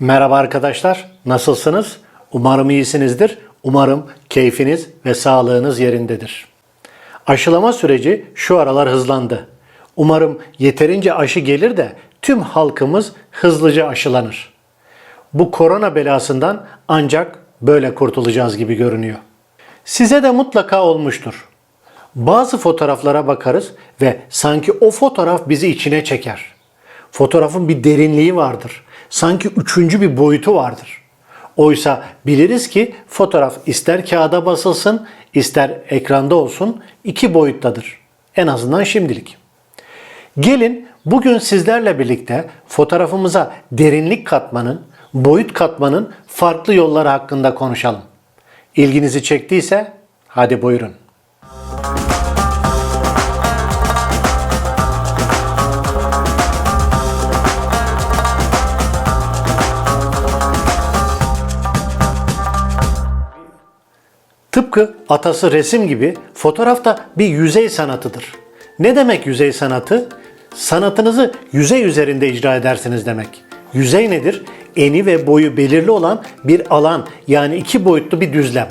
Merhaba arkadaşlar, nasılsınız? Umarım iyisinizdir. Umarım keyfiniz ve sağlığınız yerindedir. Aşılama süreci şu aralar hızlandı. Umarım yeterince aşı gelir de tüm halkımız hızlıca aşılanır. Bu korona belasından ancak böyle kurtulacağız gibi görünüyor. Size de mutlaka olmuştur. Bazı fotoğraflara bakarız ve sanki o fotoğraf bizi içine çeker. Fotoğrafın bir derinliği vardır. Sanki üçüncü bir boyutu vardır. Oysa biliriz ki fotoğraf ister kağıda basılsın, ister ekranda olsun iki boyuttadır. En azından şimdilik. Gelin bugün sizlerle birlikte fotoğrafımıza derinlik katmanın, boyut katmanın farklı yolları hakkında konuşalım. İlginizi çektiyse hadi buyurun. Tıpkı atası resim gibi fotoğraf da bir yüzey sanatıdır. Ne demek yüzey sanatı? Sanatınızı yüzey üzerinde icra edersiniz demek. Yüzey nedir? Eni ve boyu belirli olan bir alan yani iki boyutlu bir düzlem.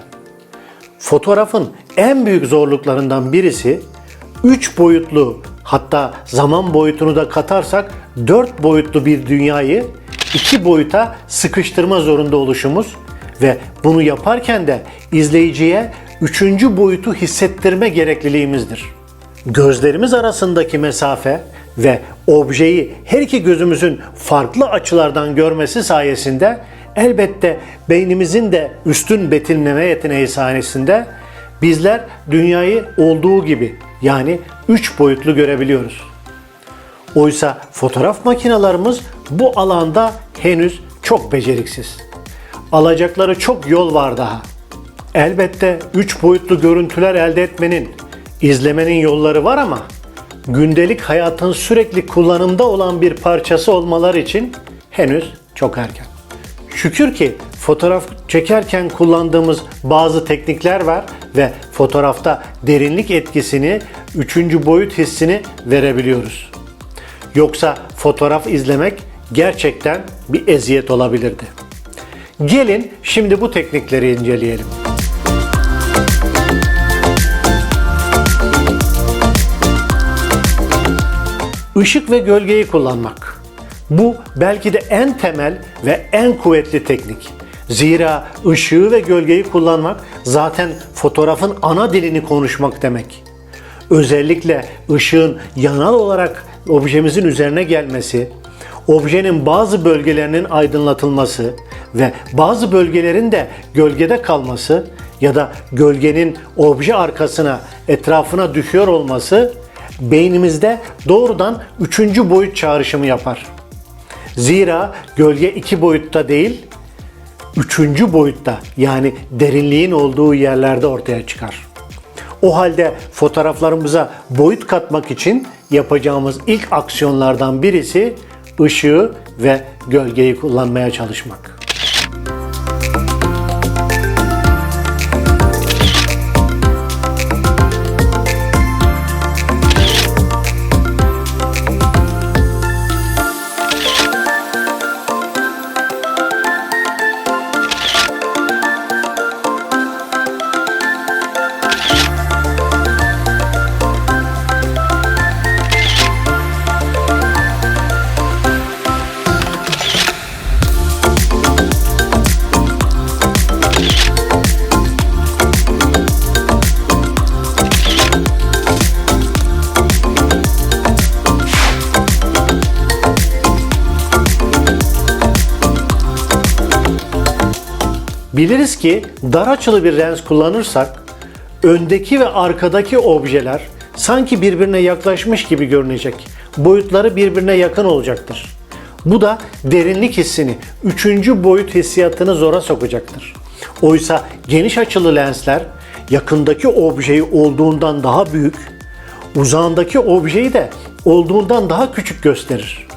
Fotoğrafın en büyük zorluklarından birisi 3 boyutlu hatta zaman boyutunu da katarsak 4 boyutlu bir dünyayı 2 boyuta sıkıştırma zorunda oluşumuz ve bunu yaparken de izleyiciye üçüncü boyutu hissettirme gerekliliğimizdir. Gözlerimiz arasındaki mesafe ve objeyi her iki gözümüzün farklı açılardan görmesi sayesinde elbette beynimizin de üstün betimleme yeteneği sayesinde bizler dünyayı olduğu gibi yani üç boyutlu görebiliyoruz. Oysa fotoğraf makinalarımız bu alanda henüz çok beceriksiz. Alacakları çok yol var daha. Elbette üç boyutlu görüntüler elde etmenin, izlemenin yolları var ama gündelik hayatın sürekli kullanımda olan bir parçası olmaları için henüz çok erken. Şükür ki fotoğraf çekerken kullandığımız bazı teknikler var ve fotoğrafta derinlik etkisini, üçüncü boyut hissini verebiliyoruz. Yoksa fotoğraf izlemek gerçekten bir eziyet olabilirdi. Gelin şimdi bu teknikleri inceleyelim. Işık ve gölgeyi kullanmak. Bu belki de en temel ve en kuvvetli teknik. Zira ışığı ve gölgeyi kullanmak zaten fotoğrafın ana dilini konuşmak demek. Özellikle ışığın yanal olarak objemizin üzerine gelmesi, objenin bazı bölgelerinin aydınlatılması ve bazı bölgelerin de gölgede kalması ya da gölgenin obje arkasına, etrafına düşüyor olması beynimizde doğrudan üçüncü boyut çağrışımı yapar. Zira gölge iki boyutta değil, üçüncü boyutta yani derinliğin olduğu yerlerde ortaya çıkar. O halde fotoğraflarımıza boyut katmak için yapacağımız ilk aksiyonlardan birisi ışığı ve gölgeyi kullanmaya çalışmak. Biliriz ki dar açılı bir lens kullanırsak öndeki ve arkadaki objeler sanki birbirine yaklaşmış gibi görünecek. Boyutları birbirine yakın olacaktır. Bu da derinlik hissini, üçüncü boyut hissiyatını zora sokacaktır. Oysa geniş açılı lensler yakındaki objeyi olduğundan daha büyük, uzağındaki objeyi de olduğundan daha küçük gösterir.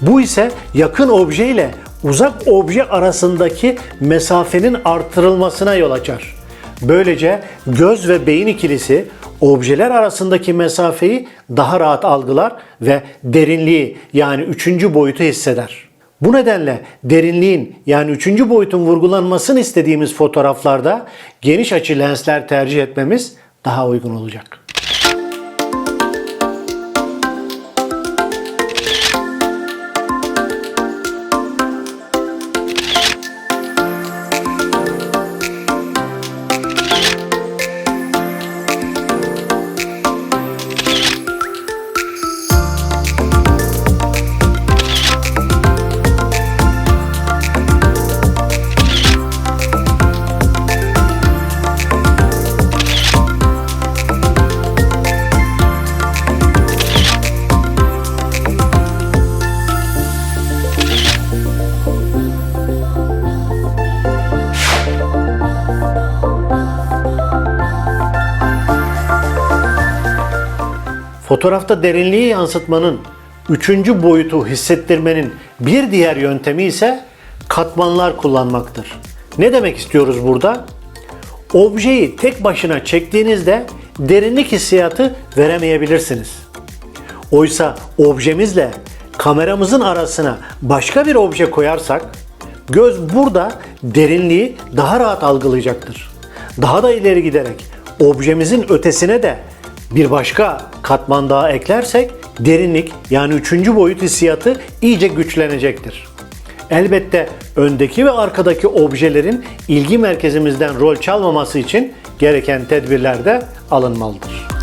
Bu ise yakın obje ile uzak obje arasındaki mesafenin artırılmasına yol açar. Böylece göz ve beyin ikilisi objeler arasındaki mesafeyi daha rahat algılar ve derinliği yani üçüncü boyutu hisseder. Bu nedenle derinliğin yani üçüncü boyutun vurgulanmasını istediğimiz fotoğraflarda geniş açı lensler tercih etmemiz daha uygun olacak. Fotoğrafta derinliği yansıtmanın üçüncü boyutu hissettirmenin bir diğer yöntemi ise katmanlar kullanmaktır. Ne demek istiyoruz burada? Objeyi tek başına çektiğinizde derinlik hissiyatı veremeyebilirsiniz. Oysa objemizle kameramızın arasına başka bir obje koyarsak göz burada derinliği daha rahat algılayacaktır. Daha da ileri giderek objemizin ötesine de bir başka katman daha eklersek derinlik yani üçüncü boyut hissiyatı iyice güçlenecektir. Elbette öndeki ve arkadaki objelerin ilgi merkezimizden rol çalmaması için gereken tedbirler de alınmalıdır.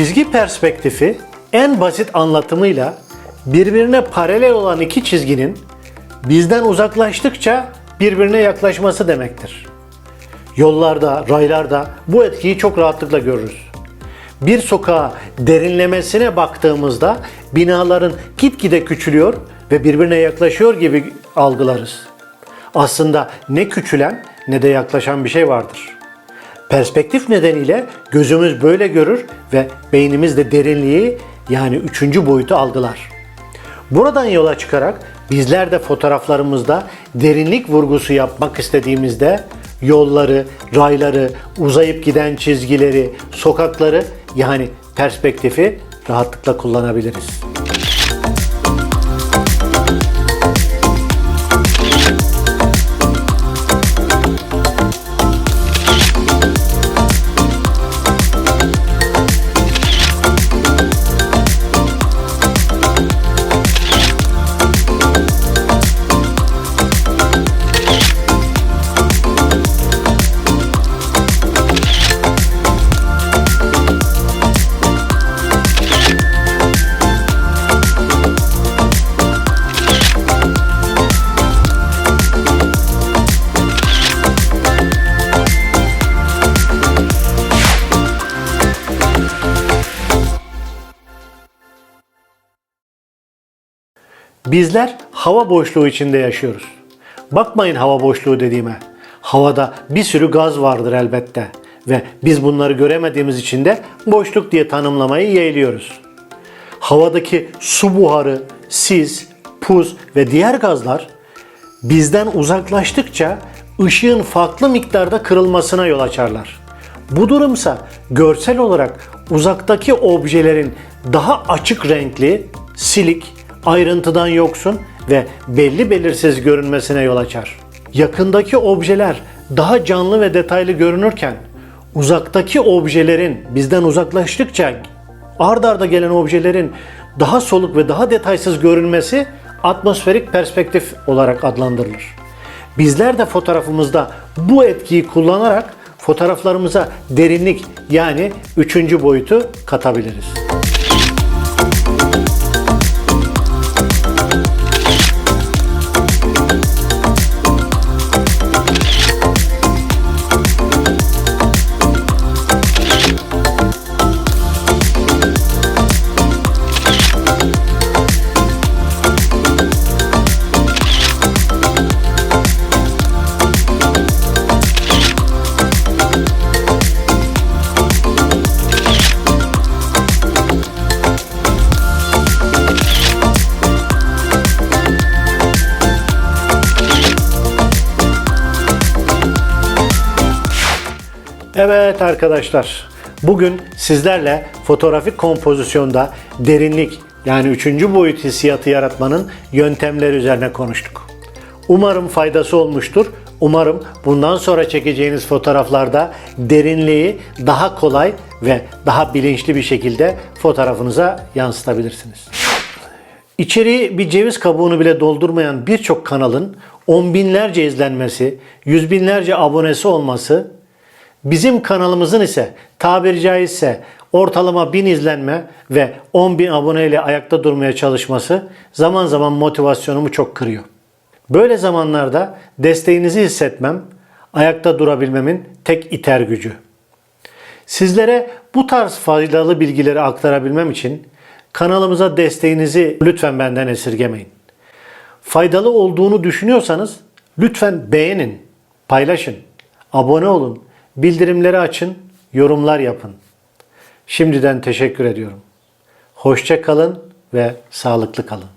Çizgi perspektifi en basit anlatımıyla birbirine paralel olan iki çizginin bizden uzaklaştıkça birbirine yaklaşması demektir. Yollarda, raylarda bu etkiyi çok rahatlıkla görürüz. Bir sokağa derinlemesine baktığımızda binaların gitgide küçülüyor ve birbirine yaklaşıyor gibi algılarız. Aslında ne küçülen ne de yaklaşan bir şey vardır. Perspektif nedeniyle gözümüz böyle görür ve beynimiz de derinliği yani üçüncü boyutu algılar. Buradan yola çıkarak bizler de fotoğraflarımızda derinlik vurgusu yapmak istediğimizde yolları, rayları, uzayıp giden çizgileri, sokakları yani perspektifi rahatlıkla kullanabiliriz. Bizler hava boşluğu içinde yaşıyoruz. Bakmayın hava boşluğu dediğime. Havada bir sürü gaz vardır elbette ve biz bunları göremediğimiz için de boşluk diye tanımlamayı yeğliyoruz. Havadaki su buharı, sis, pus ve diğer gazlar bizden uzaklaştıkça ışığın farklı miktarda kırılmasına yol açarlar. Bu durumsa görsel olarak uzaktaki objelerin daha açık renkli, silik, ayrıntıdan yoksun ve belli belirsiz görünmesine yol açar. Yakındaki objeler daha canlı ve detaylı görünürken uzaktaki objelerin bizden uzaklaştıkça ard arda gelen objelerin daha soluk ve daha detaysız görünmesi atmosferik perspektif olarak adlandırılır. Bizler de fotoğrafımızda bu etkiyi kullanarak fotoğraflarımıza derinlik yani üçüncü boyutu katabiliriz. Evet arkadaşlar, bugün sizlerle fotoğrafik kompozisyonda derinlik yani üçüncü boyut hissiyatı yaratmanın yöntemleri üzerine konuştuk. Umarım faydası olmuştur. Umarım bundan sonra çekeceğiniz fotoğraflarda derinliği daha kolay ve daha bilinçli bir şekilde fotoğrafınıza yansıtabilirsiniz. İçeriği bir ceviz kabuğunu bile doldurmayan birçok kanalın on binlerce izlenmesi, yüz binlerce abonesi olması, bizim kanalımızın ise tabiri caizse ortalama bin izlenme ve 10 bin aboneyle ayakta durmaya çalışması zaman zaman motivasyonumu çok kırıyor. Böyle zamanlarda desteğinizi hissetmem, ayakta durabilmemin tek iter gücü. Sizlere bu tarz faydalı bilgileri aktarabilmem için kanalımıza desteğinizi lütfen benden esirgemeyin. Faydalı olduğunu düşünüyorsanız lütfen beğenin, paylaşın, abone olun, bildirimleri açın, yorumlar yapın. Şimdiden teşekkür ediyorum. Hoşça kalın ve sağlıklı kalın.